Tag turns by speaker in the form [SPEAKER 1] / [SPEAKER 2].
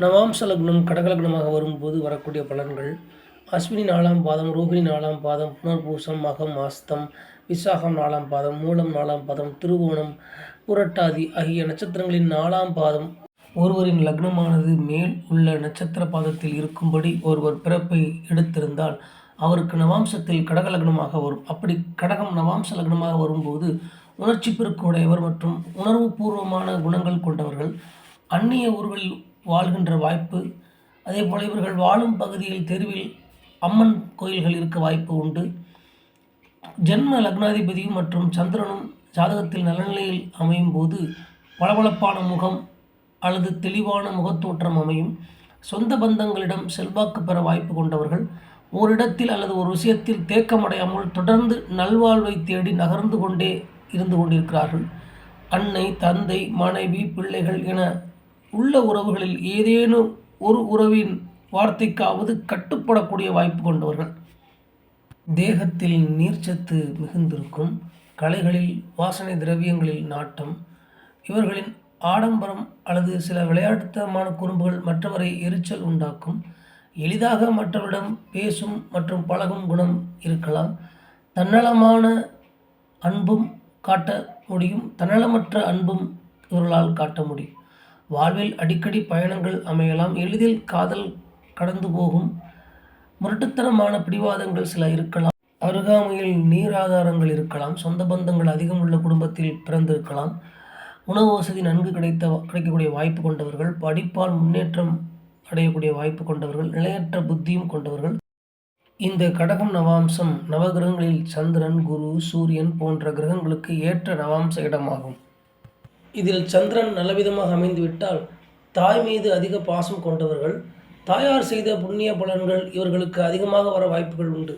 [SPEAKER 1] நவாம்ச லக்னம் கடகலக்னமாக வரும்போது வரக்கூடிய பலன்கள். அஸ்வினி நாலாம் பாதம் ரோகிணி நாலாம் பாதம் புனர்பூசம் மகம் ஆஸ்தம் விசாகம் நாலாம் பாதம் மூலம் நாலாம் பாதம் திருவோணம் புரட்டாதி ஆகிய நட்சத்திரங்களின் நாலாம் பாதம். ஒருவரின் லக்னமானது மேல் உள்ள நட்சத்திர பாதத்தில் இருக்கும்படி ஒருவர் பிறப்பை எடுத்திருந்தால் அவருக்கு நவாம்சத்தில் கடக லக்னமாக வரும். அப்படி கடகம் நவாம்ச லக்னமாக வரும்போது உணர்ச்சி பெருக்குடையவர் மற்றும் உணர்வுபூர்வமான குணங்கள் கொண்டவர்கள். அந்நிய ஊர்களில் வாழ்கின்ற வாய்ப்பு. அதே போல் இவர்கள் வாழும் பகுதியில் தெருவில் அம்மன் கோயில்கள் இருக்க வாய்ப்பு உண்டு. ஜென்ம லக்னாதிபதியும் மற்றும் சந்திரனும் ஜாதகத்தில் நலநிலையில் அமையும் போது பளபளப்பான முகம் அல்லது தெளிவான முகத்தோற்றம் அமையும். சொந்த பந்தங்களிடம் செல்வாக்கு பெற வாய்ப்பு கொண்டவர்கள் ஓரிடத்தில் அல்லது ஒரு விஷயத்தில் தேக்கமடையாமல் தொடர்ந்து நல்வாழ்வை தேடி நகர்ந்து கொண்டே இருந்து கொண்டிருக்கிறார்கள். அன்னை தந்தை மனைவி பிள்ளைகள் என உள்ள உறவுகளில் ஏதேனும் ஒரு உறவின் வார்த்தைக்காவது கட்டுப்படக்கூடிய வாய்ப்பு கொண்டவர்கள். தேகத்தில் நீர்ச்சத்து மிகுந்திருக்கும் கலைகளில் வாசனை திரவியங்களில் நாட்டம் இவர்களின் ஆடம்பரம் அல்லது சில விளையாட்டுத்தனமான குறும்புகள் மற்றவரை எரிச்சல் உண்டாக்கும் எளிதாக மற்றவரிடம் பேசும் மற்றும் பழகும் குணம் இருக்கலாம். தன்னலமான அன்பும் காட்ட முடியும் தன்னலமற்ற அன்பும் இவர்களால் காட்ட முடியும். வாழ்வில் அடிக்கடி பயணங்கள் அமையலாம். எளிதில் காதல் கடந்து போகும். முரட்டுத்தனமான பிடிவாதங்கள் சில இருக்கலாம். அருகாமையில் நீர் ஆதாரங்கள் இருக்கலாம். சொந்த பந்தங்கள் அதிகம் உள்ள குடும்பத்தில் பிறந்திருக்கலாம். உணவு வசதி நன்கு கிடைத்த கிடைக்கக்கூடிய வாய்ப்பு கொண்டவர்கள் படிப்பால் முன்னேற்றம் அடையக்கூடிய வாய்ப்பு கொண்டவர்கள் நிலையற்ற புத்தியும் கொண்டவர்கள். இந்த கடகம் நவாம்சம் நவகிரகங்களில் சந்திரன் குரு சூரியன் போன்ற கிரகங்களுக்கு ஏற்ற நவாம்ச இடமாகும். இதில் சந்திரன் நல்லவிதமாக அமைந்துவிட்டால் தாய் மீது அதிக பாசம் கொண்டவர்கள் தாயார் செய்த புண்ணிய பலன்கள் இவர்களுக்கு அதிகமாக வர வாய்ப்புகள் உண்டு.